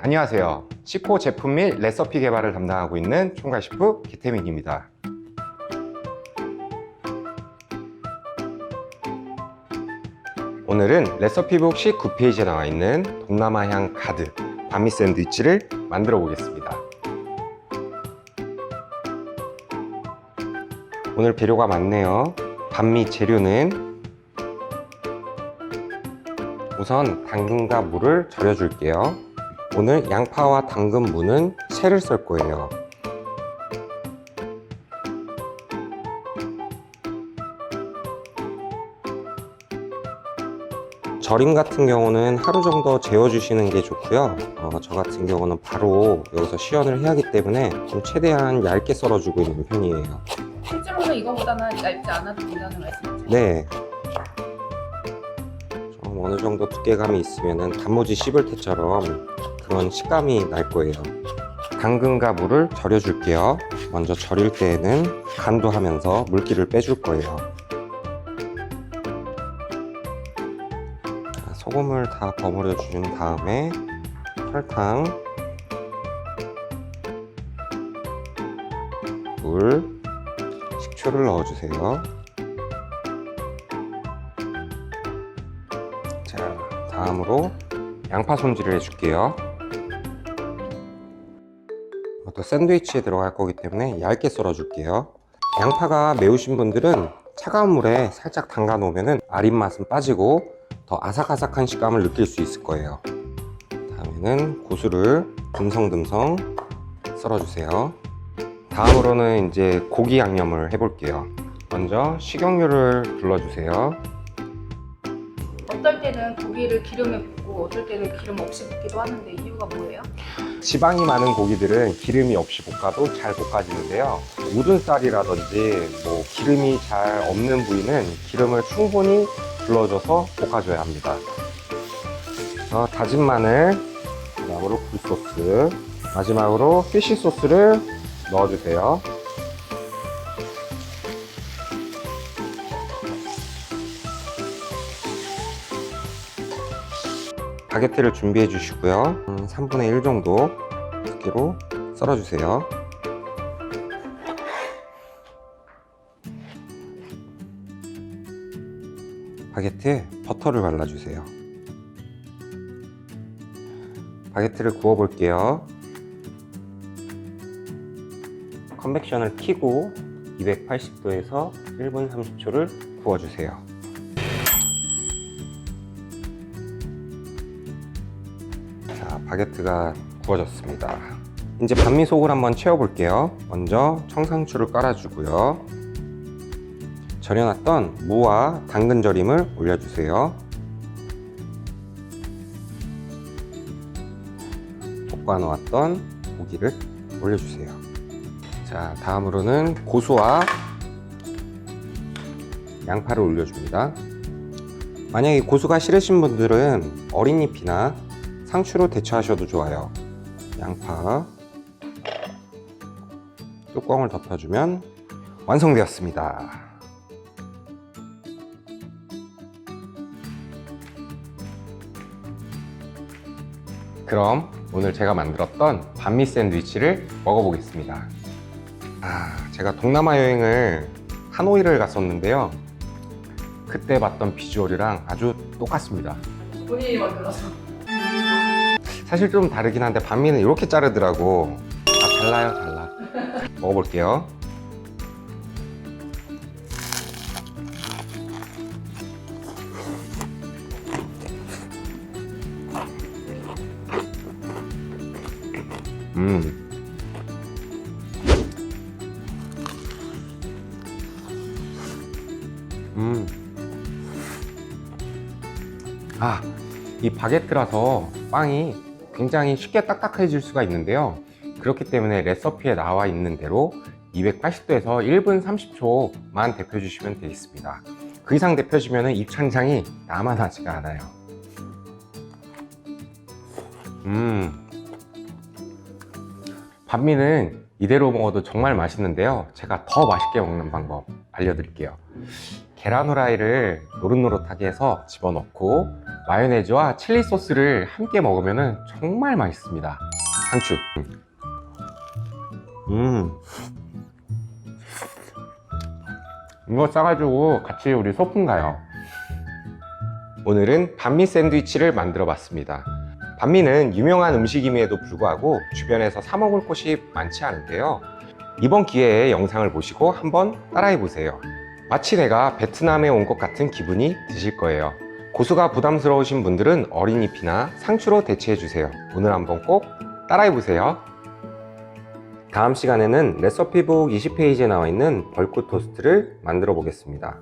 안녕하세요. 시포 제품 및 레시피 개발을 담당하고 있는 총괄 셰프 기태민입니다. 오늘은 레시피북 19페이지에 나와 있는 동남아향 가득 반미 샌드위치를 만들어 보겠습니다. 오늘 재료가 많네요. 반미 재료는 우선 당근과 물을 절여 줄게요. 오늘 양파와 당근 무는 채를 썰 거예요. 절임 같은 경우는 하루 정도 재워주시는 게 좋고요. 어, 저 같은 경우는 바로 여기서 시연을 해야 하기 때문에 좀 최대한 얇게 썰어주고 있는 편이에요. 실제로는 이거보다는 얇지 않아도 된다는 말씀이죠? 네. 좀 어느 정도 두께감이 있으면 단무지 씹을 때처럼 그런 식감이 날 거예요. 당근과 물을 절여줄게요. 먼저 절일 때에는 간도 하면서 물기를 빼줄 거예요. 자, 소금을 다 버무려 준 다음에 설탕, 물, 식초를 넣어주세요. 자, 다음으로 양파 손질을 해줄게요. 또 샌드위치에 들어갈 거기 때문에 얇게 썰어 줄게요. 양파가 매우신 분들은 차가운 물에 살짝 담가 놓으면 아린 맛은 빠지고 더 아삭아삭한 식감을 느낄 수 있을 거예요. 다음에는 고수를 듬성듬성 썰어주세요. 다음으로는 이제 고기 양념을 해볼게요. 먼저 식용유를 둘러주세요. 어떨 때는 고기를 기름에 붓고 어떨 때는 기름 없이 붓기도 하는데 이유가 뭐예요? 지방이 많은 고기들은 기름이 없이 볶아도 잘 볶아지는데요. 우둔살이라든지 뭐 기름이 잘 없는 부위는 기름을 충분히 둘러줘서 볶아줘야 합니다. 어, 다진 마늘, 그다음으로 굴소스, 마지막으로 피쉬 소스를 넣어주세요. 바게트를 준비해 주시고요. 음, 3분의 1 정도 두께로 썰어 주세요. 바게트에 버터를 발라 주세요. 바게트를 구워 볼게요. 컨벡션을 켜고 280도에서 1분 30초를 구워 주세요. 자, 바게트가 구워졌습니다. 이제 반미속을 한번 채워볼게요. 먼저 청상추를 깔아주고요. 절여놨던 무와 당근 절임을 올려주세요. 볶아놓았던 고기를 올려주세요. 자, 다음으로는 고수와 양파를 올려줍니다. 만약에 고수가 싫으신 분들은 어린 잎이나 상추로 대처하셔도 좋아요. 양파 뚜껑을 덮어주면 완성되었습니다. 그럼 오늘 제가 만들었던 반미 샌드위치를 먹어보겠습니다. 아, 제가 동남아 여행을 하노이를 갔었는데요. 그때 봤던 비주얼이랑 아주 똑같습니다. 본인이 만들어서 사실 좀 다르긴 한데 반미는 이렇게 자르더라고. 아 달라요 달라. 먹어볼게요. 음. 음. 아, 이 바게트라서 빵이 굉장히 쉽게 딱딱해질 수가 있는데요. 그렇기 때문에 레시피에 나와 있는 대로 280도에서 1분 30초만 데펴 주시면 되겠습니다. 그 이상 데펴지면 입천장이 남아나지가 않아요. 음. 반미는 이대로 먹어도 정말 맛있는데요. 제가 더 맛있게 먹는 방법 알려드릴게요. 계란 후라이를 노릇노릇하게 해서 집어넣고 마요네즈와 칠리 소스를 함께 먹으면 정말 맛있습니다. 상추. 음. 이거 싸가지고 같이 우리 소풍 가요. 오늘은 반미 샌드위치를 만들어 봤습니다. 반미는 유명한 음식임에도 불구하고 주변에서 사 먹을 곳이 많지 않은데요. 이번 기회에 영상을 보시고 한번 따라해 보세요. 마치 내가 베트남에 온 것 같은 기분이 드실 거예요. 고수가 부담스러우신 분들은 어린잎이나 상추로 대체해 주세요. 오늘 한번 꼭 따라해 보세요. 다음 시간에는 레시피북 20페이지에 나와 있는 벌꿀 토스트를 만들어 보겠습니다.